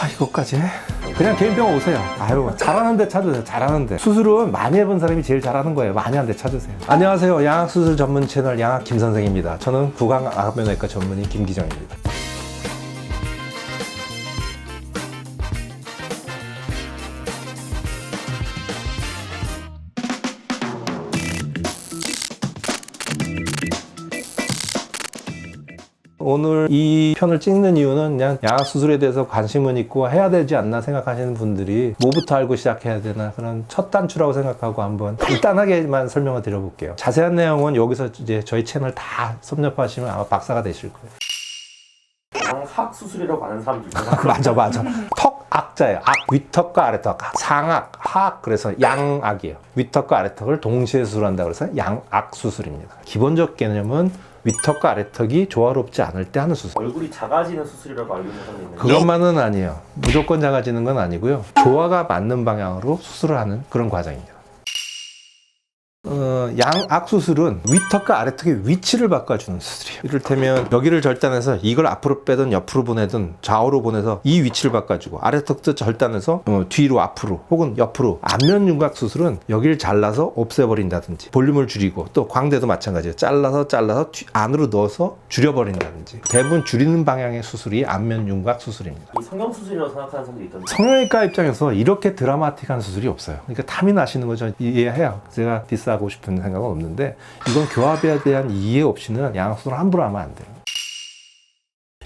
아 이거까지 해? 그냥 개인병원 오세요. 아유 잘하는데 찾으세요. 잘하는데 수술은 많이 해본 사람이 제일 잘하는 거예요. 많이 하는데 찾으세요. 안녕하세요. 양악 수술 전문 채널 양악 김 선생입니다. 저는 구강암면외과 전문의 김기정입니다. 오늘 이 편을 찍는 이유는 그냥 양악 수술에 대해서 관심은 있고 해야 되지 않나 생각하시는 분들이 뭐부터 알고 시작해야 되나 그런 첫 단추라고 생각하고 한번 간단하게만 설명을 드려볼게요. 자세한 내용은 여기서 이제 저희 채널 다 섭렵하시면 아마 박사가 되실 거예요. 양학 수술이라고 하는 사람들 있잖아. 맞아 맞아. 턱 악자예요. 악 위턱과 아래턱. 상악 하악. 그래서 양악이에요. 위턱과 아래턱을 동시에 수술한다 그래서 양악 수술입니다. 기본적 개념은 위턱과 아래턱이 조화롭지 않을 때 하는 수술. 얼굴이 작아지는 수술이라고 알고 있는 사람이 있는데. 그것만은 아니에요. 무조건 작아지는 건 아니고요. 조화가 맞는 방향으로 수술을 하는 그런 과정입니다 어, 양 악 수술은 위턱과 아래턱의 위치를 바꿔주는 수술이에요. 이를테면 여기를 절단해서 이걸 앞으로 빼든 옆으로 보내든 좌우로 보내서 이 위치를 바꿔주고 아래턱도 절단해서 어, 뒤로 앞으로 혹은 옆으로 안면 윤곽 수술은 여기를 잘라서 없애버린다든지 볼륨을 줄이고 또 광대도 마찬가지예요. 잘라서 잘라서 뒤- 안으로 넣어서 줄여버린다든지 대부분 줄이는 방향의 수술이 안면 윤곽 수술입니다. 이 성형 수술이라고 생각하는 사람들이 있던데 성형외과 입장에서 이렇게 드라마틱한 수술이 없어요. 그러니까 탐이 나시는 거저 이해해요. 제가 디스 하고 싶은 생각은 없는데 이건 교합에 대한 이해 없이는 양악수술을 함부로 하면 안 돼요.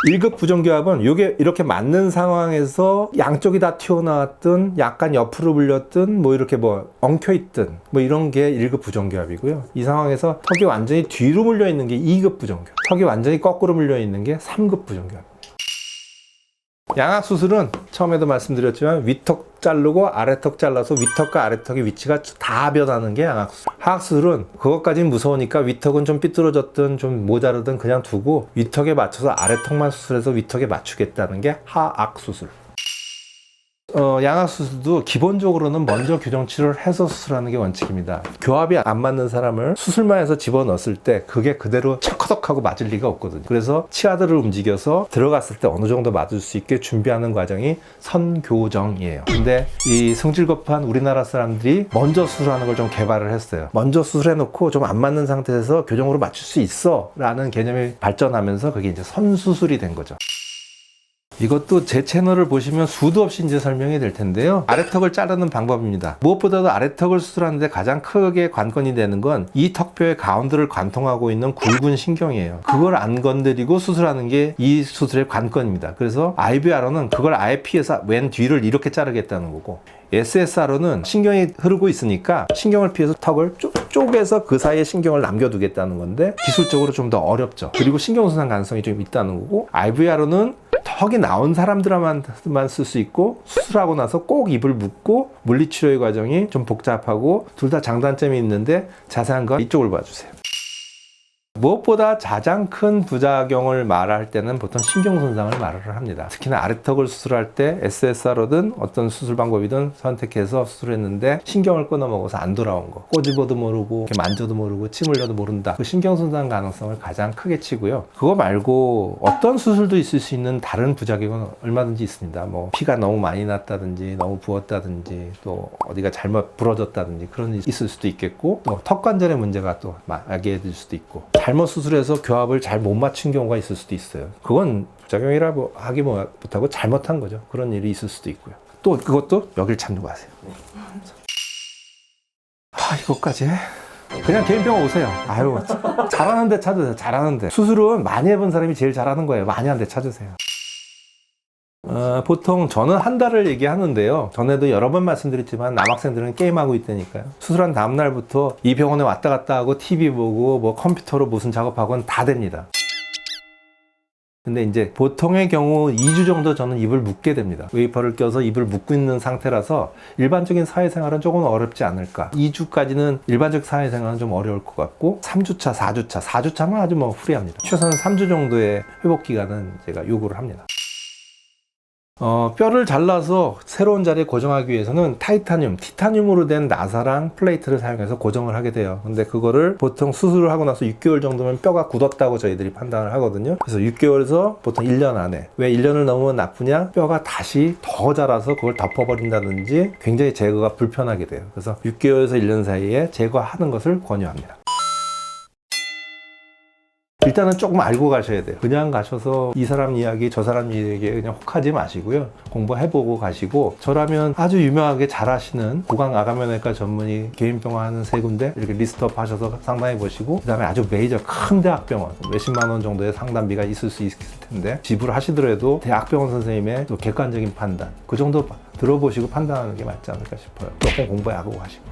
1급 부정교합은 이게 이렇게 맞는 상황에서 양쪽이 다 튀어나왔든 약간 옆으로 불렸든 뭐 이렇게 뭐 엉켜있든 뭐 이런 게 1급 부정교합이고요. 이 상황에서 턱이 완전히 뒤로 물려 있는 게 2급 부정교합. 턱이 완전히 거꾸로 물려 있는 게 3급 부정교합. 양악 수술은 처음에도 말씀드렸지만 위턱 자르고 아래턱 잘라서 위턱과 아래턱의 위치가 다 변하는 게 양악 수술. 하악 수술은 그것까지는 무서우니까 위턱은 좀 삐뚤어졌든 좀 모자르든 그냥 두고 위턱에 맞춰서 아래턱만 수술해서 위턱에 맞추겠다는 게 하악 수술. 어, 양악 수술도 기본적으로는 먼저 교정 치료를 해서 수술하는 게 원칙입니다. 교합이 안 맞는 사람을 수술만 해서 집어넣었을 때 그게 그대로 척커덕하고 맞을 리가 없거든요. 그래서 치아들을 움직여서 들어갔을 때 어느 정도 맞을 수 있게 준비하는 과정이 선교정이에요. 근데 이 성질급한 우리나라 사람들이 먼저 수술하는 걸 좀 개발을 했어요. 먼저 수술해놓고 좀 안 맞는 상태에서 교정으로 맞출 수 있어 라는 개념이 발전하면서 그게 이제 선수술이 된 거죠. 이것도 제 채널을 보시면 수도 없이 이제 설명이 될 텐데요. 아래턱을 자르는 방법입니다. 무엇보다도 아래턱을 수술하는데 가장 크게 관건이 되는 건 이 턱뼈의 가운데를 관통하고 있는 굵은 신경이에요. 그걸 안 건드리고 수술하는 게 이 수술의 관건입니다. 그래서 IVR로는 그걸 아예 피해서 왼 뒤를 이렇게 자르겠다는 거고 SSR로는 신경이 흐르고 있으니까 신경을 피해서 턱을 쪼, 쪼개서 그 사이에 신경을 남겨두겠다는 건데 기술적으로 좀 더 어렵죠. 그리고 신경손상 가능성이 좀 있다는 거고 IVR로는 턱이 나온 사람들만 쓸 수 있고 수술하고 나서 꼭 입을 묶고 물리치료의 과정이 좀 복잡하고 둘 다 장단점이 있는데 자세한 건 이쪽을 봐주세요. 무엇보다 가장 큰 부작용을 말할 때는 보통 신경 손상을 말을 합니다. 특히나 아래턱을 수술할 때 SSR로든 어떤 수술 방법이든 선택해서 수술했는데 신경을 끊어 먹어서 안 돌아온 거. 꼬집어도 모르고 만져도 모르고 침 흘려도 모른다. 그 신경 손상 가능성을 가장 크게 치고요. 그거 말고 어떤 수술도 있을 수 있는 다른 부작용은 얼마든지 있습니다. 뭐 피가 너무 많이 났다든지 너무 부었다든지 또 어디가 잘못 부러졌다든지 그런 일이 있을 수도 있겠고 또 턱관절의 문제가 또 나게 될 수도 있고 잘못 수술해서 교합을 잘 못 맞춘 경우가 있을 수도 있어요. 그건 부작용이라고 하기 뭐 못하고 잘못한 거죠. 그런 일이 있을 수도 있고요. 또 그것도 여길 참고하세요. 아 이거까지 해? 그냥 개인병원 오세요. 아유 잘하는데 찾으세요. 잘하는데 수술은 많이 해본 사람이 제일 잘하는 거예요. 많이 하는데 찾으세요. 어, 보통 저는 한 달을 얘기하는데요. 전에도 여러 번 말씀드렸지만 남학생들은 게임하고 있다니까요. 수술한 다음날부터 이 병원에 왔다 갔다 하고 TV 보고 뭐 컴퓨터로 무슨 작업하고는 다 됩니다. 근데 이제 보통의 경우 2주 정도 저는 입을 묶게 됩니다. 웨이퍼를 껴서 입을 묶고 있는 상태라서 일반적인 사회생활은 조금 어렵지 않을까. 2주까지는 일반적 사회생활은 좀 어려울 것 같고 3주차, 4주차, 4주차는 아주 뭐 후리합니다. 최소한 3주 정도의 회복 기간은 제가 요구를 합니다. 어, 뼈를 잘라서 새로운 자리에 고정하기 위해서는 타이타늄, 티타늄으로 된 나사랑 플레이트를 사용해서 고정을 하게 돼요. 근데 그거를 보통 수술을 하고 나서 6개월 정도면 뼈가 굳었다고 저희들이 판단을 하거든요. 그래서 6개월에서 보통 1년 안에 왜 1년을 넘으면 나쁘냐? 뼈가 다시 더 자라서 그걸 덮어버린다든지 굉장히 제거가 불편하게 돼요. 그래서 6개월에서 1년 사이에 제거하는 것을 권유합니다. 일단은 조금 알고 가셔야 돼요. 그냥 가셔서 이 사람 이야기, 저 사람 이야기에 그냥 혹하지 마시고요. 공부해보고 가시고 저라면 아주 유명하게 잘하시는 구강 아가면외과 전문의 개인병원 하는 세 군데 이렇게 리스트업 하셔서 상담해 보시고 그 다음에 아주 메이저 큰 대학병원 몇십만 원 정도의 상담비가 있을 수 있을 텐데 지불하시더라도 대학병원 선생님의 또 객관적인 판단 그 정도 들어보시고 판단하는 게 맞지 않을까 싶어요. 조금 공부하고 가시고.